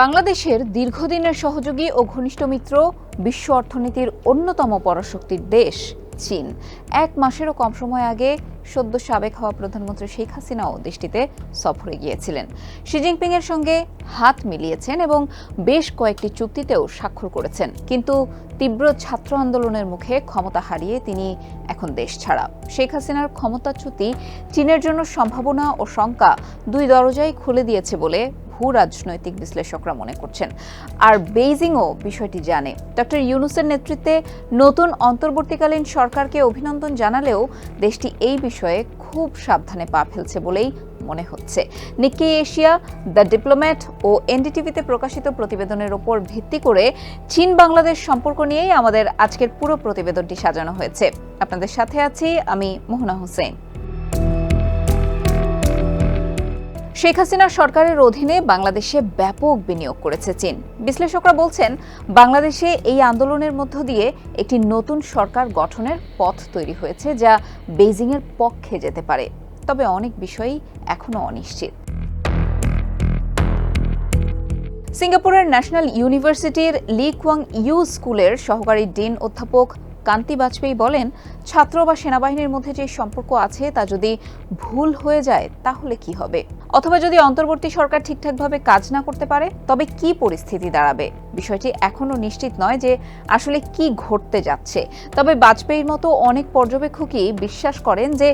বাংলাদেশের দীর্ঘদিনের সহযোগী ও ঘনিষ্ঠ মিত্র, বিশ্ব অর্থনীতির অন্যতম পরাশক্তির দেশ, চীন। এক মাসেরও কম সময় আগে সদ্য সাবেক হওয়া প্রধানমন্ত্রী শেখ হাসিনাও দেশটিতে সফরে গিয়েছিলেন। শি জিনপিং এর সঙ্গে হাত মিলিয়েছেন এবং বেশ কয়েকটি চুক্তিতেও স্বাক্ষর করেছেন। কিন্তু তীব্র ছাত্র আন্দোলনের মুখে ক্ষমতা হারিয়ে তিনি এখন দেশ ছাড়া। শেখ হাসিনার ক্ষমতাচ্যুতি চীনের জন্য সম্ভাবনা ও শঙ্কা দুই দরজাই খুলে দিয়েছে বলে ভূ রাজনৈতিক বিশ্লেষকরা মনে করছেন। আর বেইজিংও বিষয়টি জানে। ডক্টর ইউনুসের নেতৃত্বে নতুন অন্তর্বর্তীকালীন সরকারকে অভিনন্দন জানালেও দেশটি এই বিষয়ে খুব সাবধানে পা ফেলছে বলেই মনে হচ্ছে। নিক্কি এশিয়া, দ্য ডিপ্লোম্যাট ও এনডিটিভিতে প্রকাশিত প্রতিবেদনের ওপর ভিত্তি করে চীন বাংলাদেশ সম্পর্ক নিয়েই আমাদের আজকের পুরো প্রতিবেদনটি সাজানো হয়েছে। আপনাদের সাথে আছি আমি মোহনা হোসেন। শেখ হাসিনার সরকারের অধীনে বাংলাদেশে ব্যাপক বিনিয়োগ করেছে চীন। বিশ্লেষকরা বলছেন, বাংলাদেশে এই আন্দোলনের মধ্য দিয়ে একটি নতুন সরকার গঠনের পথ তৈরি হয়েছে যা বেইজিংয়ের পক্ষে যেতে পারে। তবে অনেক বিষয়ই এখনও অনিশ্চিত। সিঙ্গাপুরের ন্যাশনাল ইউনিভার্সিটির লি কোয়াং ইউ স্কুলের সহকারী ডিন অধ্যাপক কান্তি বাজপেয়ী বলেন, ছাত্র বা সেনাবাহিনীর মধ্যে যে সম্পর্ক আছে তা যদি ভুল হয়ে যায়, তাহলে কি হবে? অথবা যদি অন্তর্বর্তী সরকার ঠিকঠাকভাবে কাজ না করতে পারে, তবে কি পরিস্থিতি দাঁড়াবে? বিষয়টি এখনও নিশ্চিত নয় যে আসলে কি ঘটতে যাচ্ছে। তবে বাজপেয়ীর মতো অনেক পর্যবেক্ষকই বিশ্বাস করেন যে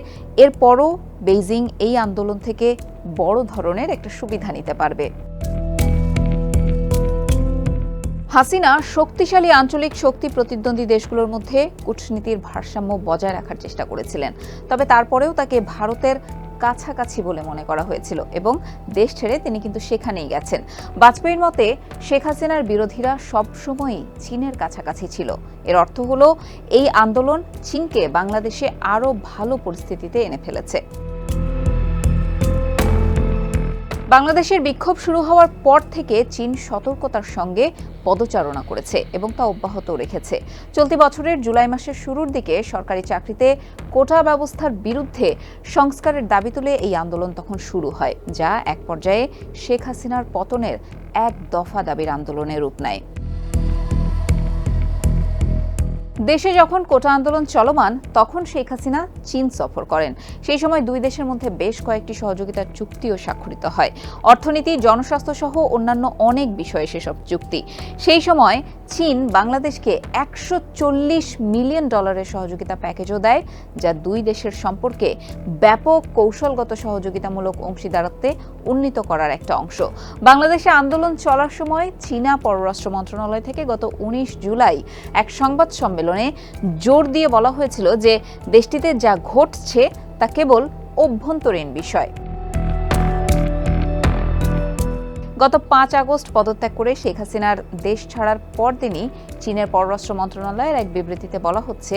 এরপরও বেইজিং এই আন্দোলন থেকে বড় ধরনের একটা সুবিধা নিতে পারবে। হাসিনা শক্তিশালী আঞ্চলিক শক্তি প্রতিদ্বন্দ্বী দেশগুলোর মধ্যে কূটনীতির ভারসাম্য বজায় রাখার চেষ্টা করেছিলেন। তবে তারপরেও তাকে ভারতের কাছাকাছি বলে মনে করা হয়েছিল এবং দেশ ছেড়ে তিনি কিন্তু সেখানেই গেছেন। বাজপেয়ীর মতে, শেখ হাসিনার বিরোধীরা সবসময়ই চীনের কাছাকাছি ছিল। এর অর্থ হলো, এই আন্দোলন চীনকে বাংলাদেশে আরও ভালো পরিস্থিতিতে এনে ফেলেছে। বাংলাদেশের বিক্ষোভ শুরু হওয়ার পর থেকে চীন সতর্কতার সঙ্গে পদচারণা করেছে এবং তা অব্যাহত রেখেছে। চলতি বছরের জুলাই মাসের শুরুর দিকে সরকারি চাকরিতে কোটা ব্যবস্থার বিরুদ্ধে সংস্কারের দাবি তুলে এই আন্দোলন তখন শুরু হয়, যা এক পর্যায়ে শেখ হাসিনার পতনের এক দফা দাবির আন্দোলনের রূপ নেয়। দেশে যখন কোটা আন্দোলন চলমান, তখন শেখ হাসিনা চীন সফর করেন। সেই সময় দুই দেশের মধ্যে বেশ কয়েকটি সহযোগিতার চুক্তিও স্বাক্ষরিত হয়। অর্থনীতি জনস্বাস্থ্য সহ অন্যান্য অনেক বিষয়ে সেসব চুক্তি। সেই সময় চীন বাংলাদেশকে একশো চল্লিশ মিলিয়ন ডলারের সহযোগিতা প্যাকেজও দেয়, যা দুই দেশের সম্পর্কে ব্যাপক কৌশলগত সহযোগিতামূলক অংশীদারত্বে উন্নীত করার একটা অংশ। বাংলাদেশে আন্দোলন চলার সময় চীনা পররাষ্ট্র মন্ত্রণালয় থেকে গত উনিশ জুলাই এক সংবাদ সম্মেলনে জোর দিয়ে বলা হয়েছিল যে দেশটিতে যা ঘটছে তা কেবল অভ্যন্তরীণ বিষয়। গত পাঁচ আগস্ট পদত্যাগ করে শেখ হাসিনার দেশ ছাড়ার পর পরদিনই চীনের পররাষ্ট্র মন্ত্রণালয়ের এক বিবৃতিতে বলা হচ্ছে,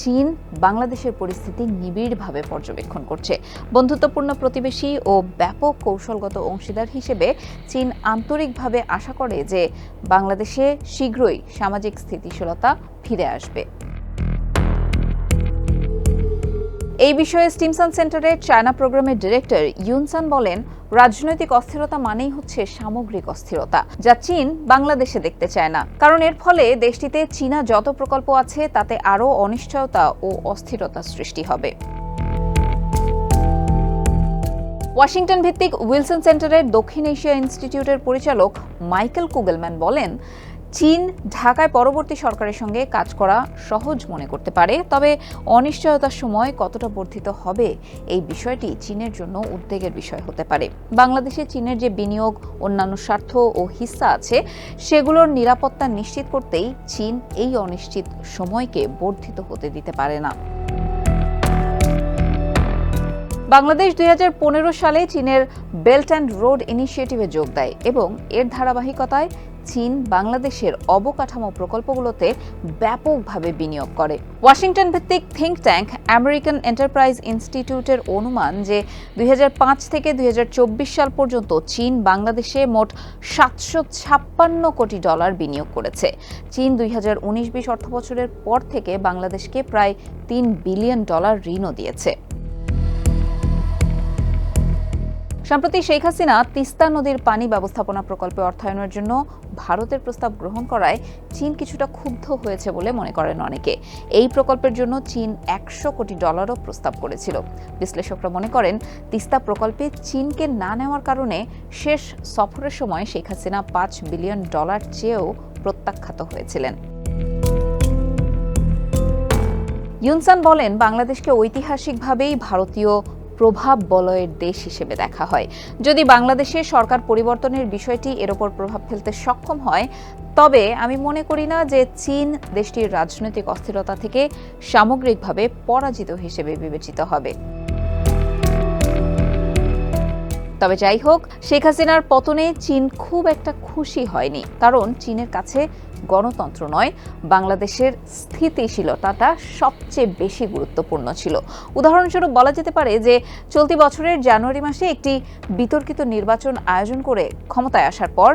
চীন বাংলাদেশের পরিস্থিতি নিবিড়ভাবে পর্যবেক্ষণ করছে। বন্ধুত্বপূর্ণ প্রতিবেশী ও ব্যাপক কৌশলগত অংশীদার হিসেবে চীন আন্তরিকভাবে আশা করে যে বাংলাদেশে শীঘ্রই সামাজিক স্থিতিশীলতা ফিরে আসবে। এই বিষয়ে স্টিমসন সেন্টারের চায়না প্রোগ্রামের ডিরেক্টর ইউনসান বলেন রাজনৈতিক অস্থিরতা মানেই হচ্ছে সামগ্রিক অস্থিরতা, যা চীন বাংলাদেশে দেখতে চায় না। কারণ এর ফলে দেশটিতে চীনা যত প্রকল্প আছে, তাতে আরও অনিশ্চয়তা ও অস্থিরতা সৃষ্টি হবে। ওয়াশিংটন ভিত্তিক উইলসন সেন্টারের দক্ষিণ এশিয়া ইনস্টিটিউটের পরিচালক মাইকেল কুগেলম্যান বলেন চীন ঢাকায় পরবর্তী সরকারের সঙ্গে কাজ করা সহজ মনে করতে পারে, তবে অনিশ্চয়তার সময় কতটা বর্ধিত হবে এই বিষয়টি চীনের জন্য উদ্বেগের বিষয় হতে পারে। বাংলাদেশে চীনের যে বিনিয়োগ, অন্যান্য স্বার্থ ও হিস্সা আছে, সেগুলোর নিরাপত্তা নিশ্চিত করতেই চীন এই অনিশ্চিত সময়কে বর্ধিত হতে দিতে পারে না। বাংলাদেশ দুই হাজার পনেরো সালে চীনের বেল্ট অ্যান্ড রোড ইনিশিয়েটিভে যোগ দেয় এবং এর ধারাবাহিকতায় চীন বাংলাদেশের অবকাঠামো প্রকল্পগুলোতে ব্যাপকভাবে বিনিয়োগ করে। ওয়াশিংটন ভিত্তিক থিঙ্ক ট্যাঙ্ক আমেরিকান এন্টারপ্রাইজ ইনস্টিটিউটের অনুমান যে দুই হাজার পাঁচ থেকে দুই হাজার চব্বিশ সাল পর্যন্ত চীন বাংলাদেশে মোট সাতশো ছাপ্পান্ন কোটি ডলার বিনিয়োগ করেছে। চীন দুই হাজার উনিশ বিশ অর্থবছরের পর থেকে বাংলাদেশকে প্রায় তিন বিলিয়ন ডলার ঋণও দিয়েছে। সম্প্রতি শেখ হাসিনা তিস্তা নদীর পানি ব্যবস্থাপনা প্রকল্পে অর্থায়নের জন্য ভারতের প্রস্তাব গ্রহণ করায় চীন কিছুটা ক্ষুব্ধ হয়েছে বলে মনে করেন অনেকে। এই প্রকল্পের জন্য চীন একশো কোটি ডলারও প্রস্তাব করেছিল। বিশ্লেষকরা মনে করেন, তিস্তা প্রকল্পে চীনকে না নেওয়ার কারণে শেষ সফরের সময় শেখ হাসিনা পাঁচ বিলিয়ন ডলার চেয়েও প্রত্যাখ্যাত হয়েছিলেন। ইউনসান বলেন, বাংলাদেশকে ঐতিহাসিকভাবেই ভারতীয় প্রভাব বলয়ের দেশ হিসেবে দেখা হয়। যদি বাংলাদেশে সরকার পরিবর্তনের বিষয়টি এর ওপর প্রভাব ফেলতে সক্ষম হয়, তবে আমি মনে করি না যে চীন দেশটির রাজনৈতিক অস্থিরতা থেকে সামগ্রিকভাবে পরাজিত হিসেবে বিবেচিত হবে। তবে যাই হোক, শেখ হাসিনার পতনে চীন খুব একটা খুশি হয়নি। কারণ চীনের কাছে গণতন্ত্র নয়, বাংলাদেশের স্থিতিশীলতাটা সবচেয়ে বেশি গুরুত্বপূর্ণ ছিল। উদাহরণস্বরূপ বলা যেতে পারে যে, চলতি বছরের জানুয়ারি মাসে একটি বিতর্কিত নির্বাচন আয়োজন করে ক্ষমতায় আসার পর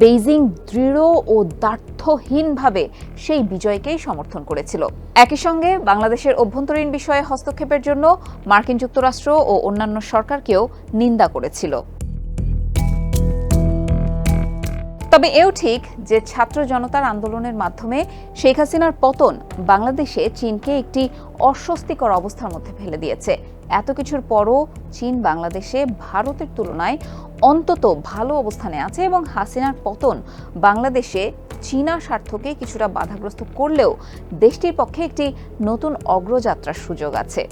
বেইজিং দৃঢ় ও দ্বার্থহীনভাবে সেই বিজয়কেই সমর্থন করেছিল। একই সঙ্গে বাংলাদেশের অভ্যন্তরীণ বিষয়ে হস্তক্ষেপের জন্য মার্কিন যুক্তরাষ্ট্র ও অন্যান্য সরকারকেও নিন্দা করেছিল। তবে এও ঠিক যে ছাত্র জনতার আন্দোলনের মাধ্যমে শেখ হাসিনার পতন বাংলাদেশে চীনকে একটি অস্বস্তিকর অবস্থার মধ্যে ফেলে দিয়েছে। এত কিছুর পরও চীন বাংলাদেশে ভারতের তুলনায় অন্তত ভালো অবস্থানে আছে এবং হাসিনার পতন বাংলাদেশে চীনা স্বার্থকে কিছুটা বাধাগ্রস্ত করলেও দেশটির পক্ষে একটি নতুন অগ্রযাত্রার সুযোগ আছে।